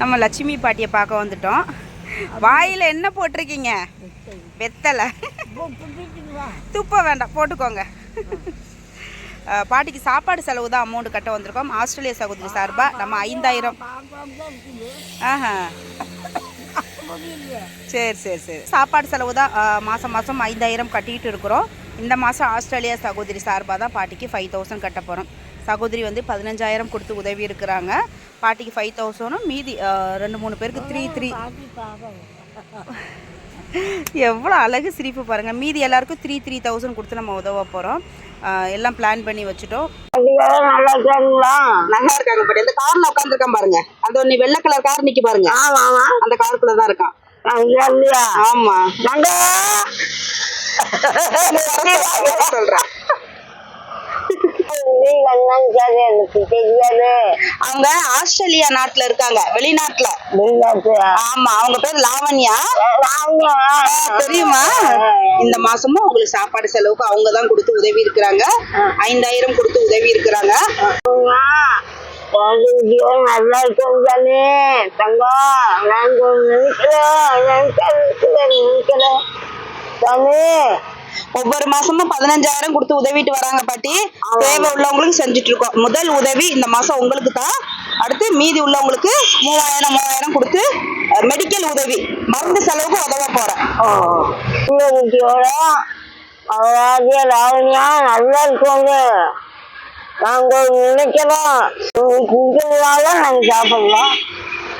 நம்ம லட்சுமி பாட்டியை பார்க்க வந்துட்டோம். வாயில் என்ன போட்டிருக்கீங்க? வெத்தலை. துப்ப வேண்டாம் போட்டுக்கோங்க. பாட்டிக்கு சாப்பாடு செலவு தான் அமௌண்ட் கட்ட வந்திருக்கோம். ஆஸ்திரேலிய சகோதரி சார்பாக நம்ம ஐந்தாயிரம். ஆஹா. சரி சரி சரி. சாப்பாடு செலவு தான் மாதம் மாதம் ஐந்தாயிரம் கட்டிக்கிட்டு இருக்கிறோம். இந்த மாதம் ஆஸ்திரேலியா சகோதரி சார்பாக தான் பாட்டிக்கு ஃபைவ் தௌசண்ட் கட்ட போகிறோம் சகோதரி வந்து பதினஞ்சாயிரம் கொடுத்து உதவி இருக்கிறாங்க. பாட்டிக்கு ஃபைவ் தௌசண்டும் மீதி ரெண்டு மூணு பேருக்கு த்ரீ த்ரீ எவ்வளோ அழகு சிரிப்பு பாருங்கள் மீதி எல்லாருக்கும் த்ரீ த்ரீ தௌசண்ட் கொடுத்து நம்ம உதவ போகிறோம் எல்லாம் பிளான் பண்ணி வச்சுட்டோம். நல்லா இருக்காங்களா? நல்லா இருக்காங்க பாட்டி. இந்த காரில் உட்காந்துருக்கான் பாருங்க. அந்த நீ வெள்ளை கலர் கார் நிற்கி பாருங்க. ஆமா ஆமா. அந்த காருக்குள்ளே தான் இருக்கான். ஆமா. நாங்க சொல்றேன் எனக்கு தெரியாது. அவங்க ஆஸ்திரேலியா நாட்டுல இருக்காங்க. வெளிநாட்டுல. வெளிநாட்டு ஆமா அவங்க பேர் லாவண்யா. தெரியுமா? இந்த மாசமும் உங்களுக்கு சாப்பாடு செலவுக்கு அவங்க தான் கொடுத்து உதவி இருக்கிறாங்க. ஐந்தாயிரம் கொடுத்து உதவி இருக்கிறாங்க. நல்லா இருக்கும் தானே தங்கம் நினைக்கிறோம் நினைக்கிறேன் நினைக்கிறேன் தானே ஒவ்வொரு மாசமும் பதினஞ்சாயிரம் கொடுத்து உதவிட்டு வராங்க பாட்டி. தேவை உள்ளவங்களுக்கு செஞ்சுட்டு இருக்கோம் முதல் உதவி இந்த மாசம் உங்களுக்கு தான். அடுத்து மீதி உள்ளவங்களுக்கு மூவாயிரம் மூவாயிரம் கொடுத்து மெடிக்கல் உதவி. மருந்து செலவுக்கு உதவ போறேன். அதாவது லாவணியா நல்லா இருக்கோங்க. நாங்க நினைக்கிறோம். குடிக்கிறதுனால நாங்க சாப்பிடலாம்.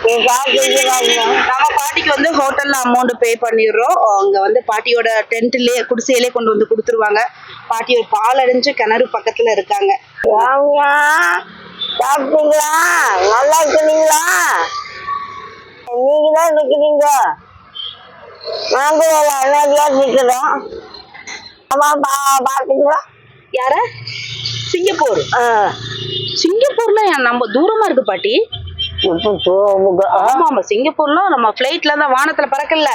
நம்ம பாட்டிக்கு வந்து ஹோட்டல்ல அமௌண்ட் பே பண்ணிடுறோம். அங்க வந்து பாட்டியோட டென்ட்லயே குடிசையிலே கொண்டு வந்து கொடுத்துருவாங்க. பாட்டி ஒரு பால் அடைஞ்சு கிணறு பக்கத்துல இருக்காங்க. சாப்பிட்டீங்களா? நல்லா இருக்கிறீங்களா நீங்க தான் இருக்கிறீங்க நாங்க ஒரு அழகா இருக்கிறோம் அம்மா பா பார்த்தீங்களா யார? சிங்கப்பூர். சிங்கப்பூர்ல நம்ம தூரமா இருக்கு பாட்டி? ஆமா சிங்கப்பூர்ல நம்ம பிளைட்ல தான் வானத்துல பறக்கல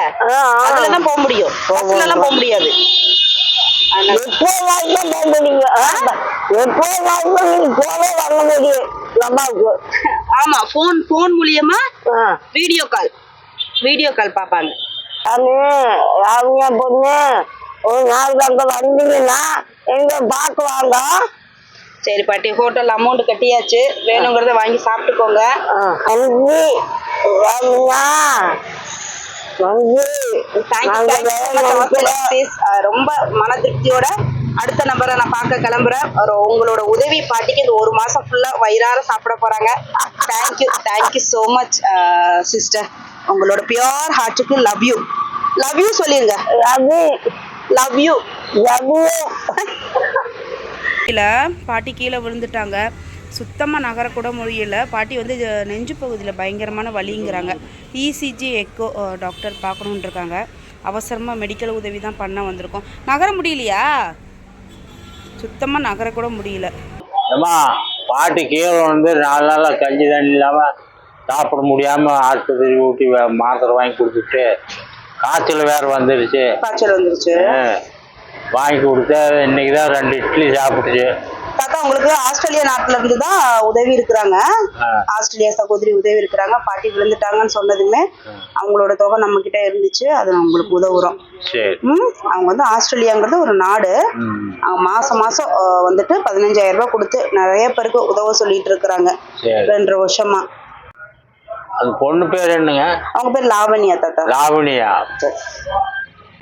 அதுல தான் போக முடியும். பஸ்ல எல்லாம் போக முடியாது. எப்போ ஆமா போன் போன் மூலியமா வீடியோ கால் வீடியோ கால் பாப்பாங்க ராமியா பொண்ணு? ஒரு நாள் அங்க வந்தீங்கன்னா எங்க பார்க்க வாங்க? சரி பாட்டி ஹோட்டல் அமௌண்ட் கட்டியாச்சு. வேணுங்கிறத வாங்கி சாப்பிட்டுக்கோங்க. அஹ் ரொம்ப மன திருப்தியோட அடுத்த நபரை நான் பார்க்க கிளம்புறேன். உங்களோட உதவி பாட்டிக்கு இந்த ஒரு மாசம் ஃபுல்லா வயிறார சாப்பிட போறாங்க. Thank you thank you so much sister உங்களோட பியோர் ஹார்ட்டுக்கு லவ் யூ லவ் யூ சொல்லிருங்க. ரவி லவ் யூ ரவி கீழே பாட்டி கீழே விழுந்துட்டாங்க. சுத்தமாக நகரக்கூட முடியல. பாட்டி வந்து நெஞ்சு பகுதியில் பயங்கரமான வலிங்கிறாங்க. இசிஜி எக்கோ டாக்டர் பார்க்கணுன்னு இருக்காங்க அவசரமாக மெடிக்கல் உதவி தான் பண்ண வந்திருக்கோம். நகர முடியலையா? சுத்தமாக நகரக்கூட முடியல. ஏம்மா பாட்டி கீழே வந்து நாலு நாளாக கஞ்சி தண்ணி இல்லாமல் சாப்பிட முடியாமல் ஆஸ்பத்திரி ஊட்டி மாத்திரை வாங்கி கொடுத்துட்டு காய்ச்சல் வேறு வந்துடுச்சு காய்ச்சல் வந்துருச்சு. வாங்கி கொடுத்து இன்னைக்கு தான் ரெண்டு இட்லி சாப்பிட்டுச்சு. தாத்தா உங்களுக்கு ஆஸ்திரேலியா நாட்டுல இருந்து தான் உதவி இருக்கிறாங்க. ஆஸ்திரேலியா சகோதரி உதவி இருக்கிறாங்க. பாட்டி விழுந்துட்டாங்கன்னு சொன்னதுமே அவங்களோட தொகை நம்ம கிட்ட இருந்துச்சு. அது உங்களுக்கு உதவுறோம். அவங்க வந்து ஆஸ்திரேலியாங்கிறது ஒரு நாடு. அவங்க மாசம் மாசம் வந்துட்டு பதினஞ்சாயிரம் ரூபாய் கொடுத்து நிறைய பேருக்கு உதவ சொல்லிட்டு இருக்கிறாங்க. ரெண்டரை வருஷமா. அந்த பொண்ணு பேர் என்னங்க? அவங்க பேர் லாவண்யா தாத்தா. லாவணியா.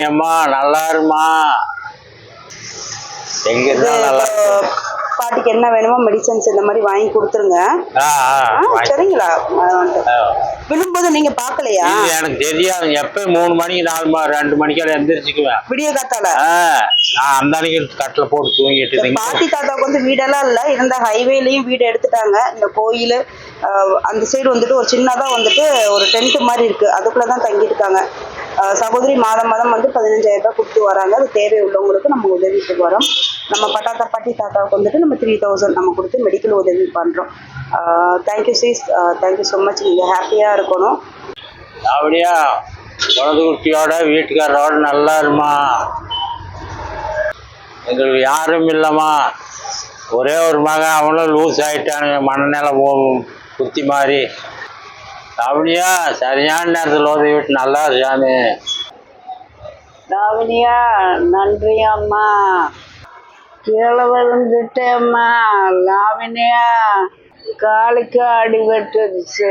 ஏம்மா நல்லா இருமா எங்க இது இருந்தா நல்லா இப்போ பாட்டிக்கு என்ன வேணுமோ மெடிசன்ஸ் இந்த மாதிரி வாங்கி கொடுத்துருங்க. சரிங்களா. விழும்போது நீங்க பாக்கலையா எனக்கு தெரியாது. எப்ப மூணு மணிக்கு நாலு மணி ரெண்டு மணிக்கெல்லாம் எந்திரிச்சுக்குவேன். விடிய காத்தால? நான் அந்த அன்னைக்கு கட்டில போட்டு தூங்கிட்டு பாட்டி தாத்தாவுக்கு வந்து வீடெல்லாம் இல்ல. இருந்த ஹைவேலயும் வீடு எடுத்துட்டாங்க. இந்த கோயில் அந்த சைடு வந்துட்டு ஒரு சின்னதா வந்துட்டு ஒரு டென்ட் மாதிரி இருக்கு. அதுக்குள்ள தான் தங்கியிருக்காங்க. அஹ், சகோதரி மாதம் மாதம் வந்து பதினஞ்சாயிரம் ரூபாய் கொடுத்து வராங்க. அது தேவை உள்ளவங்களுக்கு நம்ம உதவிட்டு வரோம் நம்ம பட்டாத்தா பாட்டி தாத்தாவுக்கு வந்துட்டு நம்ம த்ரீ தௌசண்ட் நம்ம கொடுத்து மெடிக்கல் உதவி பண்றோம். Thank you sis thank you so much நீங்க ஹாப்பியா இருக்கணும். அப்படியா? குழந்தை குட்டியோட வீட்டுக்காரரோட நல்லா இருமா? எங்களுக்கு யாரும் இல்லைம்மா. ஒரே ஒரு மகன் அவனும் லூஸ் ஆயிட்டானுங்க மனநிலை புத்தி மாதிரி அப்படியா சரியான நேரத்தில் உதவி விட்டு நல்லா இரு சாமி லாவணியா நன்றி அம்மா கீழே விழுந்துட்டேம்மா லாவணியா காலுக்கு அடிபட்டுருச்சு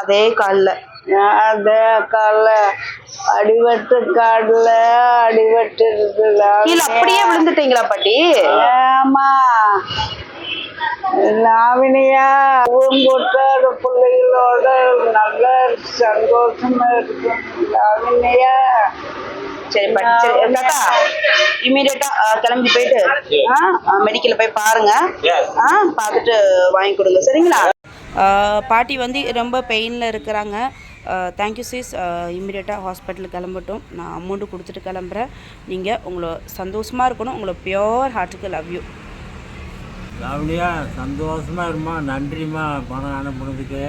அதே காலில். அதே கால அடிபட்டு காலில் அடிபட்டுருச்சு கீழே அப்படியே விழுந்துட்டீங்களா பாட்டி? ஏமா லாவணியா பூங்கொட்டாத பிள்ளைகளோட. நல்ல சந்தோஷமா இருக்கும் லாவணியா சரி பாட்டி சரி தாத்தா. இமீடியட்டா கிளம்பி போயிட்டு மெடிக்கல்ல போய் பாருங்க. ஆ பார்த்துட்டு வாங்கி கொடுங்க. சரிங்களா? பாட்டி வந்து ரொம்ப பெயினில் இருக்கிறாங்க. தேங்க்யூ சிஸ் இம்மிடியட்டாக ஹாஸ்பிட்டலுக்கு கிளம்பட்டும். நான் அமௌண்ட்டு கொடுத்துட்டு கிளம்புறேன். நீங்கள் உங்களை சந்தோஷமாக இருக்கணும். உங்களை பியோர் ஹார்ட்டுக்கு லவ் யூ அப்படியா சந்தோஷமா இருமா. நன்றிம்மா. பணம் அனுப்புனதுக்கு.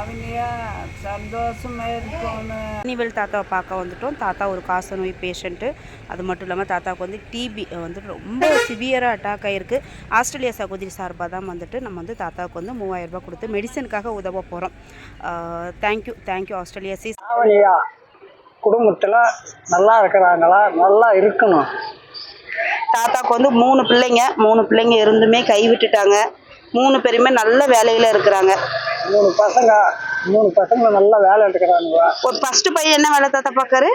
லாவணியா சந்தோஷமா இருக்கணும் அனிவல் தாத்தாவை பார்க்க வந்துட்டோம். தாத்தா ஒரு காச நோய் பேஷண்ட்டு அது மட்டும் இல்லாமல் தாத்தாவுக்கு வந்து டிபி வந்துட்டு ரொம்ப சிவியராக அட்டாக் ஆகிருக்கு ஆஸ்திரேலியா சகோதரி சார்பாக தான் வந்துட்டு நம்ம வந்து தாத்தாவுக்கு வந்து மூவாயிரம் ரூபாய் கொடுத்து மெடிசனுக்காக உதவ போகிறோம் thank you thank you Australia sis ஆவணியா குடும்பத்தில் நல்லா இருக்கிறாங்களா? நல்லா இருக்கணும். தாத்தாவுக்கு வந்து மூணு பிள்ளைங்க. மூணு பிள்ளைங்க இருந்துமே கைவிட்டுட்டாங்க மூணு பேருமே நல்ல வேலையில் இருக்கிறாங்க. மூணு பசங்க மூணு பசங்க நல்லா வேலை எடுக்கிறானுங்க. ஒரு ஃபஸ்ட்டு பையன் என்ன வேலை தாத்தா பார்க்காரு?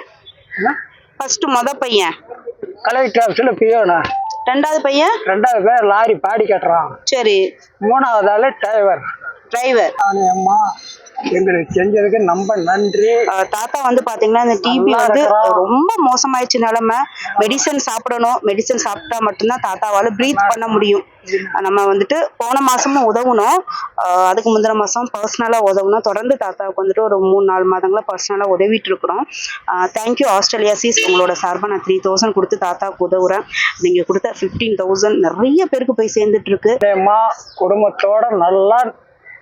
ஃபஸ்ட்டு மொத பையன். கலெக்டர் ஆஃபீஸில் பியோனா ரெண்டாவது பையன்? ரெண்டாவது பேர் லாரி பாடி கட்டுறான். சரி. மூணாவது ஆள் டிரைவர் டிரைவர் அவனு அம்மா. எங்களுக்கு செஞ்சதுக்கு ரொம்ப நன்றி. தாத்தா வந்து பாத்தீங்கன்னா இந்த டிபி வந்து. ரொம்ப மோசமாயிடுச்சு நிலமை. மெடிசன் சாப்பிடணும். மெடிசன் சாப்பிட்டா மட்டும்தான் தாத்தாவால ப்ரீத் பண்ண முடியும். நம்ம வந்துட்டு போன மாசமும் உதவணும். அதுக்கு முந்தின மாசம் பர்சனலா உதவணும். தொடர்ந்து தாத்தாவுக்கு வந்துட்டு ஒரு மூணு நாலு மாதங்களா பர்சனலா உதவிட்டு இருக்கிறோம். தேங்க்யூ ஆஸ்திரேலியா சீஸ் உங்களோட சார்பாக நான் த்ரீ தௌசண்ட் கொடுத்து தாத்தாவுக்கு உதவுறேன். நீங்க கொடுத்த ஃபிஃப்டீன் தௌசண்ட் நிறைய பேருக்கு போய் சேர்ந்துட்டு இருக்கு. குடும்பத்தோட நல்லா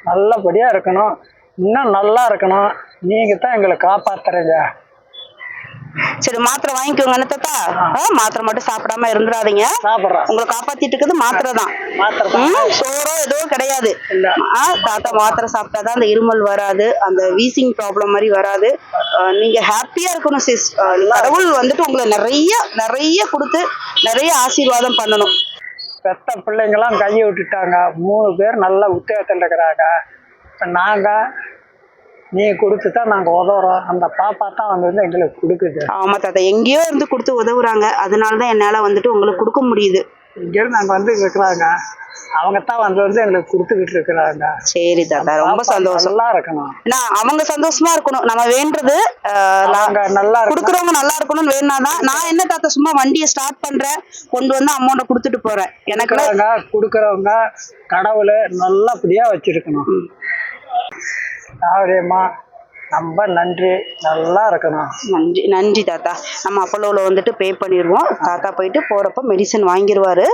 நல்லபடியாக இருக்கணும். இன்னும் நல்லா இருக்கணும். நீங்கள் தான் எங்களை காப்பாத்துறீங்க. சரி மாத்திரை வாங்கிக்கோங்க தாத்தா. மாத்திரை மட்டும் சாப்பிடாம இருந்துடாதீங்க. உங்களை காப்பாத்திட்டு இருக்குது மாத்திரை தான். சோறோ ஏதோ கிடையாது. தாத்தா மாத்திரை சாப்பிட்டாதான் அந்த இருமல் வராது அந்த வீசிங் ப்ராப்ளம் மாதிரி வராது. நீங்க ஹாப்பியா இருக்கணும் சிஸ். கடவுள் வந்துட்டு உங்களை நிறைய நிறைய கொடுத்து நிறைய ஆசீர்வாதம் பண்ணணும். பெத்த பிள்ளைங்கெல்லாம் கையை விட்டுட்டாங்க. மூணு பேர் நல்ல உத்தியோகத்தில் இருக்கிறாங்க. இப்போ நாங்கள் நீ கொடுத்து தான் நாங்கள் உதவுறோம். அந்த பாப்பா தான் வந்து எங்களுக்கு கொடுக்குது. ஆமா தாத்தா எங்கேயோ இருந்து கொடுத்து உதவுறாங்க. அதனால தான் என்னால வந்துட்டு உங்களுக்கு கொடுக்க முடியுது. இங்கேருந்து நாங்கள் வந்து இருக்கிறாங்க. அவங்க தான் வந்து வந்து எங்களுக்கு கொடுத்துக்கிட்டு இருக்கிறாங்க. சரி தாத்தா ரொம்ப சந்தோஷம். நல்லா இருக்கணும். நான் அவங்க சந்தோஷமா இருக்கணும். நம்ம வேண்டது அவங்க நல்லா கொடுக்குறவங்க நல்லா இருக்கணும்னு வேணாதான் நான் என்ன தாத்தா சும்மா வண்டியை ஸ்டார்ட் பண்றேன். கொண்டு வந்து அமௌண்ட்டை கொடுத்துட்டு போறேன். எனக்கு கொடுக்குறவங்க கடவுளை நல்லபடியாக வச்சிருக்கணும். ஆரியம்மா ரொம்ப நன்றி. நல்லா இருக்கணும். நன்றி நன்றி தாத்தா. நம்ம அப்போலோவில் வந்துட்டு பே பண்ணிடுவோம் தாத்தா போயிட்டு போகிறப்ப மெடிசன் வாங்கிடுவாரு.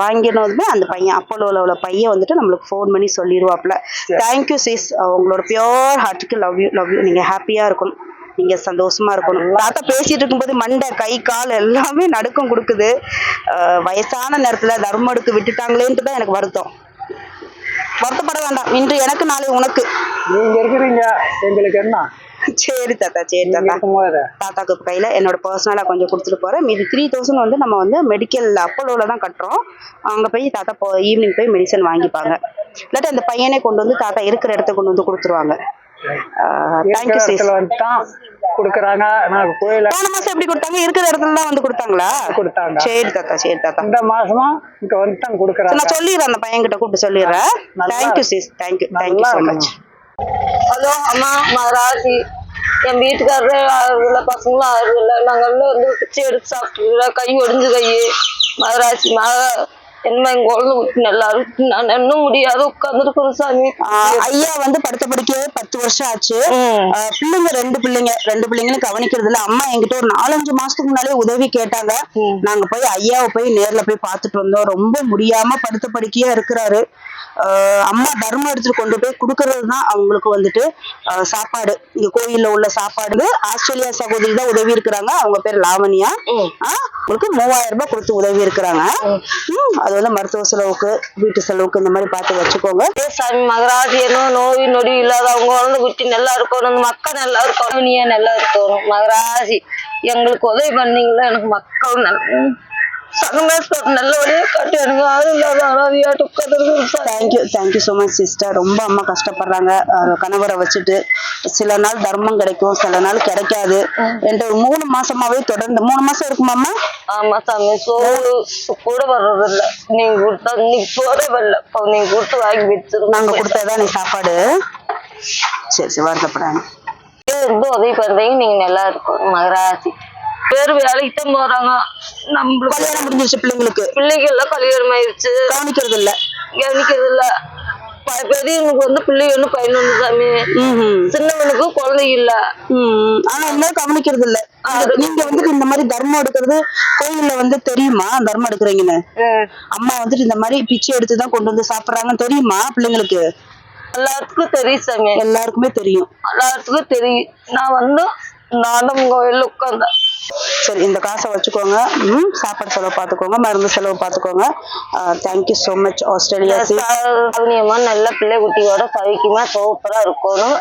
வாங்கினதுமே அந்த பையன் அப்போலோவில் உள்ள பையன் வந்துட்டு நம்மளுக்கு ஃபோன் பண்ணி சொல்லிடுவாப்ல தேங்க்யூ சிஸ் உங்களோட பியோர் ஹார்ட்டுக்கு லவ் யூ லவ் யூ நீங்கள் ஹாப்பியாக இருக்கணும். நீங்கள் சந்தோஷமா இருக்கணும். தாத்தா பேசிட்டு இருக்கும்போது மண்டை கை கால் எல்லாமே நடுக்கம் கொடுக்குது. வயசான நேரத்தில் தர்மம் எடுத்து விட்டுட்டாங்களேன்ட்டு தான் எனக்கு வருத்தம். வருத்தப்பட வேண்டாம். இன்று எனக்கு நாளை உனக்கு. நீங்கள் இருக்கிறீங்க. எங்களுக்கு என்ன? சரி தாத்தா சரி தாத்தா. தாத்தாக்கு கையில் என்னோட பர்சனலாக கொஞ்சம் கொடுத்துட்டு போகிறேன் மீதி த்ரீ தௌசண்ட் வந்து நம்ம வந்து மெடிக்கல் அப்போலோவில் தான் கட்டுறோம். அங்கே போய் தாத்தா போ ஈவினிங் போய் மெடிசன் வாங்கிப்பாங்க. இல்லாட்டி அந்த பையனே கொண்டு வந்து தாத்தா இருக்கிற இடத்த கொண்டு வந்து கொடுத்துருவாங்க. தான் கொடுக்குறாங்க. நாங்கள் கோயில போன மாதம் எப்படி கொடுத்தாங்க? இருக்கிற இடத்துல தான் வந்து கொடுத்தாங்களா? கொடுத்தாங்க. சரி தாத்தா சரி தாத்தா. இந்த மாசமா இங்க வந்து தான் கொடுக்குறாங்க. நான் சொல்லிடுறேன் அந்த பையன்கிட்ட கூப்பிட்டு சொல்லிடுறேன். Thank you sis thank you thank you so much. Hello அம்மா மகராசி. என் வீட்டுக்காரரு பசங்களும் ஆறுல நாங்கள்லாம் வந்து பிச்சை எடுத்து சாப்பிட்டுருக்குற கை ஒடிஞ்சு கை மகராசி மக என்ன எங்க குழந்தை விட்டு நல்லா இருக்கு நான் இன்னும் முடியாத உட்காந்துருக்குறோம் சாமி. ஐயா வந்து படுத்த படிக்கவே பத்து வருஷம் ஆச்சு. பிள்ளைங்க ரெண்டு பிள்ளைங்க ரெண்டு பிள்ளைங்களும் கவனிக்கிறது இல்ல. அம்மா என்கிட்ட ஒரு நாலஞ்சு மாசத்துக்கு முன்னாலே உதவி கேட்டாங்க. நாங்க போய் ஐயாவை போய் நேர்ல போய் பார்த்துட்டு வந்தோம். ரொம்ப முடியாம படுத்த படுக்கையா இருக்கிறாரு. அம்மா தர்மம் எடுத்துட்டு கொண்டு போய் கொடுக்கறது தான் அவங்களுக்கு வந்துட்டு சாப்பாடு. இங்க கோயில்ல உள்ள சாப்பாடு ஆஸ்திரேலியா சகோதரி தான் உதவி இருக்கிறாங்க. அவங்க பேர் லாவண்யா. ஆஹ் உங்களுக்கு மூவாயிரம் ரூபாய் கொடுத்து உதவி இருக்கிறாங்க. அது வந்து மருத்துவ செலவுக்கு வீட்டு செலவுக்கு இந்த மாதிரி பார்த்து வச்சுக்கோங்க. சாமி மகராசி என்ன நோய் நொடி இல்லாதவங்க வந்து குட்டி நல்லா இருக்கணும் மக்கள் நல்லா இருக்கணும். நீ நல்லா இருக்கணும். மகராஜி எங்களுக்கு உதவி பண்ணீங்களா எனக்கு மக்கள் நல்ல சங்கமேஸ்வரர் நல்லபடியா கட்டி எனக்கு யாரும் இல்லாத அனாதையாட்டு உட்காந்துருக்கு thank you thank you so much sister ரொம்ப அம்மா கஷ்டப்படுறாங்க. கணவரை வச்சுட்டு சில நாள் தர்மம் கிடைக்கும் சில நாள் கிடைக்காது. என்கிட்ட ஒரு மூணு மாசமாவே தொடர்ந்து மூணு மாசம் இருக்குமாம்மா ஆமா சாமி சோறு கூட வர்றதில்ல. நீங்க கொடுத்தா இன்னைக்கு சோறே வரல. நீங்க கொடுத்து வாங்கி வச்சிருக்கோம் நாங்க கொடுத்தாதான் நீ சாப்பாடு? சரி சரி வருத்தப்படாங்க இருந்து உதவி பண்றீங்க. நீங்க நல்லா இருக்கும் மகராசி. பேர் வேலைக்கு தான் போறாங்க. நம்மளுக்கு கல்யாணம் முடிஞ்சிருச்சு பிள்ளைங்களுக்கு. பிள்ளைங்க எல்லாம் கல்யாணம் ஆயிடுச்சு. கவனிக்கிறது இல்ல கவனிக்கிறது இல்ல ப- பெரியவனுக்கு வந்து பிள்ளை ஒண்ணு பையன் ஒண்ணு சாமி. ம்ஹும். சின்னவனுக்கு குழந்தை இல்ல. ம், ஆனா என்ன கவனிக்கிறது இல்ல அது நீங்க வந்துட்டு இந்த மாதிரி தர்மம் எடுக்கிறது கோயில்ல வந்து தெரியுமா? தர்மம் எடுக்கிறீங்கன்னு. அம்மா வந்துட்டு இந்த மாதிரி பிச்சை எடுத்து தான் கொண்டு வந்து சாப்பிடுறாங்கன்னு தெரியுமா பிள்ளைங்களுக்கு? எல்லாத்துக்கும் தெரியும் சாமி. எல்லாருக்குமே தெரியும். எல்லாத்துக்கும் தெரியும். நான் வந்து நானும் கோயில்ல உட்காந்தேன் சரி இந்த காசை வச்சுக்கோங்க. ம் சாப்பாடு செலவு பார்த்துக்கோங்க. மருந்து செலவு பார்த்துக்கோங்க. Thank you so much Australia கவனியமா நல்ல பிள்ளை குட்டியோட சவிக்குமா சூப்பரா இருக்கணும்.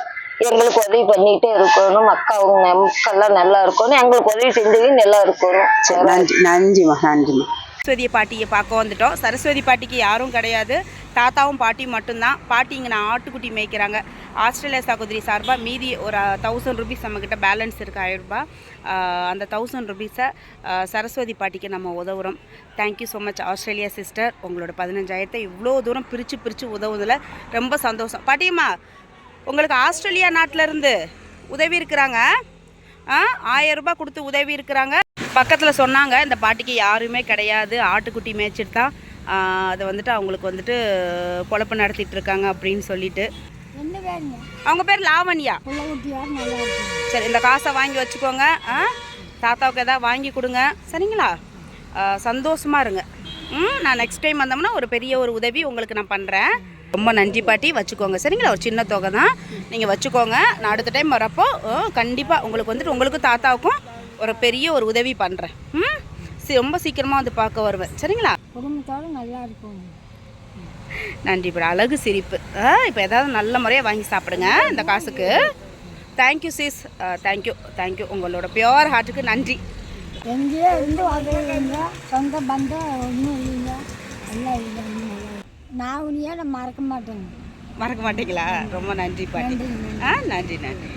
எங்களுக்கு உதவி பண்ணிட்டே இருக்கணும். மக்கள் அவங்க மக்கள்லாம் நல்லா இருக்கணும். எங்களுக்கு உதவி செஞ்சது நல்லா இருக்கணும். சரி நன்றி நன்றிம்மா நன்றிம்மா. சரஸ்வதி பாட்டியை பார்க்க வந்துட்டோம். சரஸ்வதி பாட்டிக்கு யாரும் கிடையாது. தாத்தாவும் பாட்டியும் மட்டும்தான். பாட்டி இங்கே நான் ஆட்டுக்குட்டி மேய்க்கிறாங்க. ஆஸ்திரேலியா சகோதரி சார்பாக மீதி ஒரு தௌசண்ட் ருபீஸ் நம்மக்கிட்ட பேலன்ஸ் இருக்குது ஆயிரரூபா அந்த தௌசண்ட் ருபீஸை சரஸ்வதி பாட்டிக்கு நம்ம உதவுறோம். Thank you so much Australia sister உங்களோட பதினஞ்சாயிரத்தை இவ்வளோ தூரம் பிரித்து பிரித்து உதவுதில் ரொம்ப சந்தோஷம். பாட்டியம்மா உங்களுக்கு ஆஸ்திரேலியா நாட்டிலேருந்து உதவி இருக்கிறாங்க. ஆ கொடுத்து உதவி இருக்கிறாங்க. பக்கத்தில் சொன்னாங்க இந்த பாட்டிக்கு யாருமே கிடையாது ஆட்டுக்குட்டி மேய்ச்சிட்டு தான். அதை வந்துட்டு அவங்களுக்கு வந்துட்டு பொழப்பு நடத்திட்டு இருக்காங்க அப்படின்னு சொல்லிட்டு. அவங்க பேர் லாவண்யா. சரி இந்த காசை வாங்கி வச்சுக்கோங்க. ஆ? தாத்தாவுக்கு எதாவது வாங்கி கொடுங்க. சரிங்களா? ஆ, சந்தோஷமா இருங்க. ம் நான் நெக்ஸ்ட் டைம் வந்தோம்னா ஒரு பெரிய ஒரு உதவி உங்களுக்கு நான் பண்ணுறேன் ரொம்ப நன்றி பாட்டி வச்சுக்கோங்க. சரிங்களா? ஒரு சின்ன தொகை தான். நீங்கள் வச்சுக்கோங்க. நான் அடுத்த டைம் வரப்போ கண்டிப்பாக உங்களுக்கு வந்துட்டு உங்களுக்கும் தாத்தாவுக்கும் ஒரு பெரிய ஒரு உதவி பண்ணுறேன் ம்? ரொம்ப சீக்கிரமாக வந்து பார்க்க வருவேன். சரிங்களா? குடும்பத்தோட நல்லா இருக்கும் நன்றி இப்படி அழகு சிரிப்பு. இப்போ ஏதாவது நல்ல முறையாக வாங்கி சாப்பிடுங்க இந்த காசுக்கு. Thank you sis thank you thank you உங்களோட பியோர் ஹார்ட்டுக்கு நன்றி. எங்கேயோ இருந்து உதவுங்க சொந்த பந்தம் ஒன்றும் இல்லைங்க. எல்லாம் இல்லை ஒண்ணும் நல்லா இருக்கு. நான் உனியே நான் மறக்க மாட்டேங்க. மறக்க மாட்டீங்களா? ரொம்ப நன்றி பாட்டி. ஆ நன்றி நன்றி.